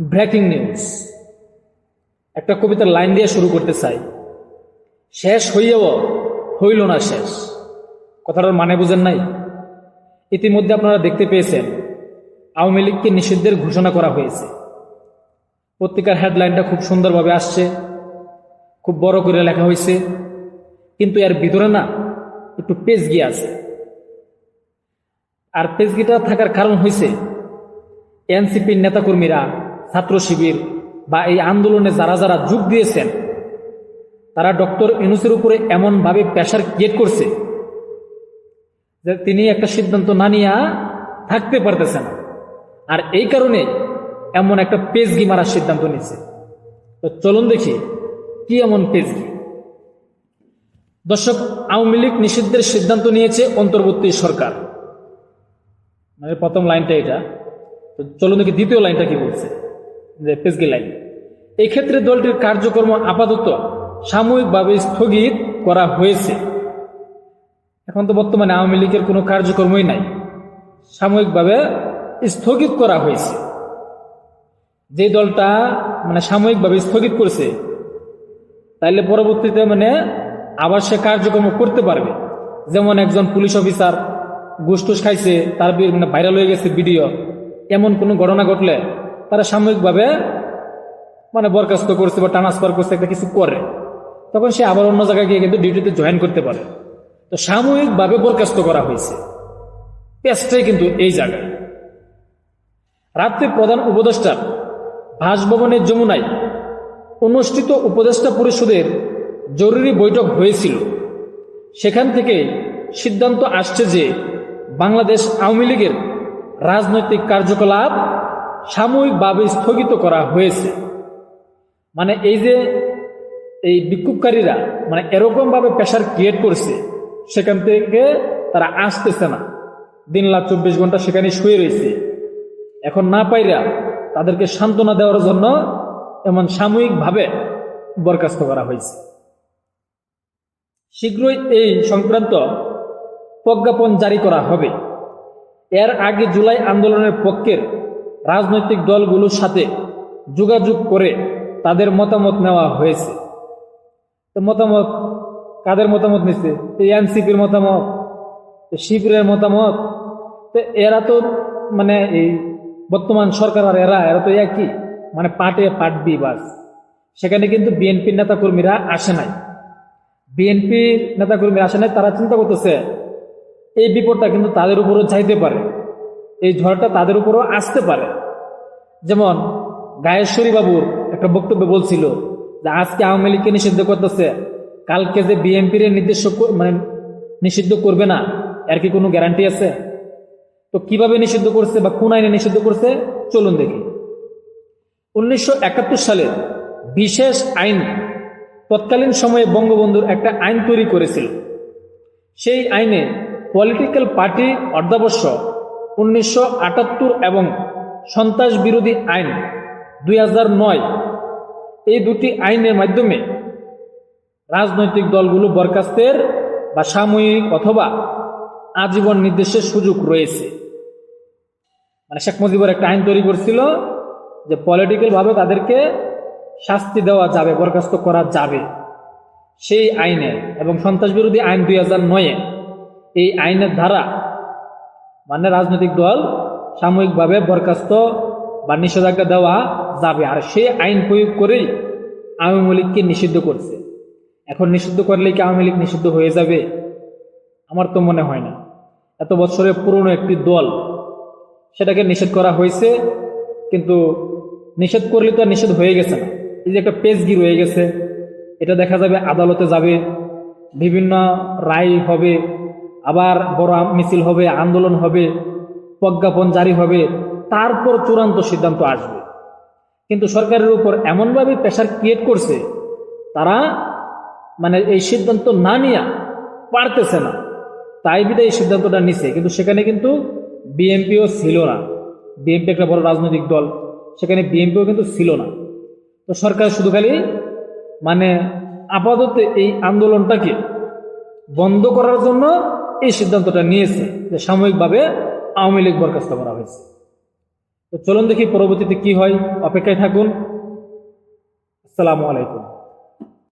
Breaking news. একটা কবিতার line দিয়ে শুরু করতে চাই। শেষ হইয়াও হইল না শেষ। কথাটার মানে বুঝেন নাই? ইতিমধ্যে আপনারা দেখতে পেয়েছেন, আওয়ামী লীগকে নিষিদ্ধের ঘোষণা করা হয়েছে। পত্রিকার হেডলাইনটা খুব সুন্দরভাবে আসছে, খুব বড় করে লেখা হয়েছে, কিন্তু এর ভিতরে না একটু পেজগি আছে। আর পেজগিটা থাকার কারণ হয়েছে এনসিপির নেতাকর্মীরা ছাত্র শিবির বা এই আন্দোলনে যারা যারা যোগ দিয়েছেন, তারা ডক্টর ইনুসের উপরে এমনভাবে প্রেশার ক্রিয়েট করছে যে তিনি একটা সিদ্ধান্ত না নিয়ে থাকতে পারতেছেন আর এই কারণে এমন একটা পেজগি মারার সিদ্ধান্ত নিচ্ছে। তো চলুন দেখি কি এমন পেজগি। দর্শক, আওয়ামী লীগ নিষিদ্ধের সিদ্ধান্ত নিয়েছে অন্তর্বর্তী সরকার। মানে প্রথম লাইনটা এটা। তো চলুন দেখি দ্বিতীয় লাইনটা কি বলছে। যে পেজগি লাইন। এই ক্ষেত্রে দলটির কার্যক্রম আপাতত সাময়িকভাবে স্থগিত করা হয়েছে। এখন তো বর্তমানে আওয়ামী লীগের কোনো কার্যক্রমই নাই। সাময়িকভাবে স্থগিত করা হয়েছে। যে দলটা মানে সাময়িকভাবে স্থগিত করছে, তাইলে পরবর্তীতে মানে আবার সে কার্যক্রম করতে পারবে। যেমন একজন পুলিশ অফিসার ঘুষটুস খাইছে, তার মানে ভাইরাল হয়ে গেছে ভিডিও। এমন কোনো ঘটনা ঘটলে তারা সাময়িকভাবে মানে বরখাস্ত করছে বা ট্রান্সফার করছে একটা কিছু করে। তখন সে আবার অন্য জায়গায় গিয়ে কিন্তু ডিউটিতে জয়েন করতে পারে। তো সাময়িকভাবে বরখাস্ত করা হয়েছে। পেস্টটাই কিন্তু এই জায়গায়। রাত্রে প্রধান উপদেষ্টার বাসভবনের যমুনায় অনুষ্ঠিত উপদেষ্টা পরিষদের জরুরি বৈঠক হয়েছিল। সেখান থেকে সিদ্ধান্ত আসছে যে বাংলাদেশ আওয়ামী লীগের রাজনৈতিক কার্যকলাপ সাময়িকভাবে স্থগিত করা হয়েছে। মানে এই যে এই বিক্ষোভকারীরা মানে এরকমভাবে প্রেশার ক্রিয়েট করছে, সেখান থেকে তারা আসতেছে না। দিন লাখ চব্বিশ ঘণ্টা সেখানে শুয়ে রয়েছে। এখন না পাইরা তাদেরকে সান্ত্বনা দেওয়ার জন্য এমন সাময়িকভাবে বরখাস্ত করা হয়েছে। শীঘ্রই এই সংক্রান্ত প্রজ্ঞাপন জারি করা হবে। এর আগে জুলাই আন্দোলনের পক্ষের রাজনৈতিক দলগুলোর সাথে যোগাযোগ করে তাদের মতামত নেওয়া হয়েছে। তো মতামত, কাদের মতামত নিচ্ছে এই এনসিপির মতামত শিবিরের মতামত। তো এরা তো মানে এই বর্তমান সরকার আর এরা এরা তো একই। মানে পাটে পাটবি বাস। সেখানে কিন্তু বিএনপির নেতাকর্মীরা আসে নাই। বিএনপির নেতাকর্মীরা আসে নাই, তারা চিন্তা করতেছে, এই বিপদটা কিন্তু তাদের উপরও চাইতে পারে। এই ঝড়টা তাদের উপরও আসতে পারে। যেমন গায়েশ্বরী বাবুর একটা বক্তব্য বলছিল যে, আজকে আওয়ামী লীগকে নিষিদ্ধ করতেছে। কালকে যে বিএনপির নির্দেশ মানে নিষিদ্ধ করবে না, এর কি কোনো গ্যারান্টি আছে? তো কীভাবে নিষিদ্ধ করছে বা কোন আইনে নিষিদ্ধ করছে, চলুন দেখি। উনিশশো সালের বিশেষ আইন তৎকালীন সময়ে বঙ্গবন্ধুর একটা আইন তৈরি করেছিল। সেই আইনে পলিটিক্যাল পার্টি অর্ধাবশ্য উনিশশো আটাত্তর এবং সন্ত্রাস বিরোধী আইন দুই এই দুটি আইনের মাধ্যমে রাজনৈতিক দলগুলো বরখাস্তের বা সাময়িক অথবা আজীবন নির্দেশের সুযোগ রয়েছে। মানে শেখ মুজিবুর একটা আইন তৈরি করছিল যে পলিটিক্যাল ভাবে তাদেরকে শাস্তি দেওয়া যাবে, বরখাস্ত করা যাবে। সেই আইনে এবং সন্ত্রাস বিরোধী আইন দুই হাজার নয়ে এই আইনের ধারা মানে রাজনৈতিক দল সাময়িকভাবে বরখাস্ত বা নিষেধাজ্ঞা দেওয়া যাবে। আর সেই আইন প্রয়োগ করেই আওয়ামী লীগকে নিষিদ্ধ করছে। এখন নিষিদ্ধ করলে কি আওয়ামী লীগ নিষিদ্ধ হয়ে যাবে? আমার তো মনে হয় না। এত বছরের পুরনো একটি দল সেটাকে নিষেধ করা হয়েছে, কিন্তু নিষেধ করলে তো নিষেধ হয়ে গেছে না। এই যে একটা পেজগি রয়ে গেছে, এটা দেখা যাবে আদালতে যাবে, বিভিন্ন রায় হবে আবার বড় মিছিল হবে, আন্দোলন হবে, প্রজ্ঞাপন জারি হবে, তারপর চূড়ান্ত সিদ্ধান্ত আসবে। কিন্তু সরকারের উপর এমনভাবে প্রেশার ক্রিয়েট করছে, তারা মানে এই সিদ্ধান্ত না নিয়ে পারতেছে না। তাই বিধে এই সিদ্ধান্তটা নিছে, কিন্তু সেখানে কিন্তু বিএনপিও ছিল না। বিএনপি একটা বড় রাজনৈতিক দল, সেখানে বিএনপিও কিন্তু ছিল না। তো সরকার শুধু খালি মানে আপাতত এই আন্দোলনটাকে বন্ধ করার জন্য এই সিদ্ধান্তটা নিয়েছে যে সাময়িকভাবে আওয়ামী লীগ বরখাস্ত করা হয়েছে। তো চলুন দেখি পরবর্তীতে কি হয়। অপেক্ষায় থাকুন। আসসালামু আলাইকুম।